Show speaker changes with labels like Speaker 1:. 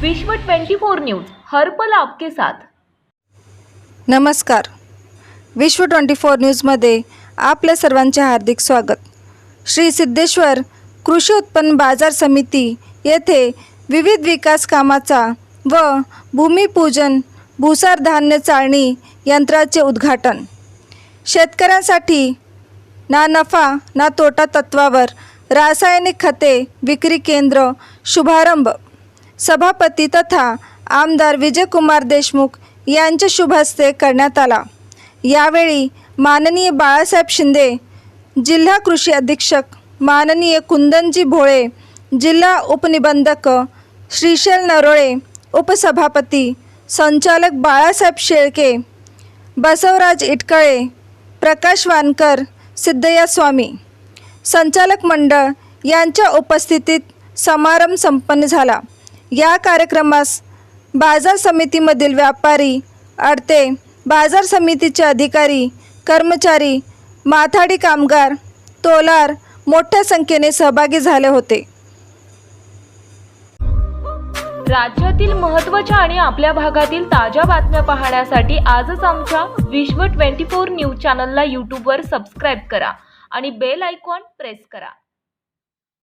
Speaker 1: विश्व 24 न्यूज हर पल आपके साथ.
Speaker 2: नमस्कार. विश्व ट्वेंटी फोर न्यूजमध्ये आपल्या सर्वांचे हार्दिक स्वागत. श्री सिद्धेश्वर कृषी उत्पन्न बाजार समिती येथे विविध विकास कामाचा व भूमिपूजन भुसार धान्य चाळणी यंत्राचे उद्घाटन. शेतकऱ्यांसाठी ना नफा ना तोटा तत्वावर रासायनिक खते विक्री केंद्र शुभारंभ. सभापती तथा आमदार विजयकुमार देशमुख यांच्या शुभ हस्ते करण्यात आला. यावेळी माननीय बाळासाहेब शिंदे जिल्हा कृषी अधीक्षक माननीय कुंदनजी भोळे जिल्हा उपनिबंधक श्रीशैल नरोळे उपसभापती संचालक बाळासाहेब शेळके बसवराज इटकळे प्रकाश वानकर सिद्धया स्वामी संचालक मंडळ यांच्या उपस्थितीत समारंभ संपन्न झाला. या कार्यक्रमास बाजार समितीमधील व्यापारी अडते बाजार समितीचे अधिकारी कर्मचारी माथाडी कामगार तोलार मोठ्या संख्येने सहभागी झाले होते.
Speaker 1: राज्यातील महत्त्वाच्या आणि आपल्या भागातील ताज्या बातम्या पाहण्यासाठी आजच आमच्या विश्व 24 न्यूज चॅनलला यूट्यूबवर सबस्क्राईब करा आणि बेल आयकॉन प्रेस करा.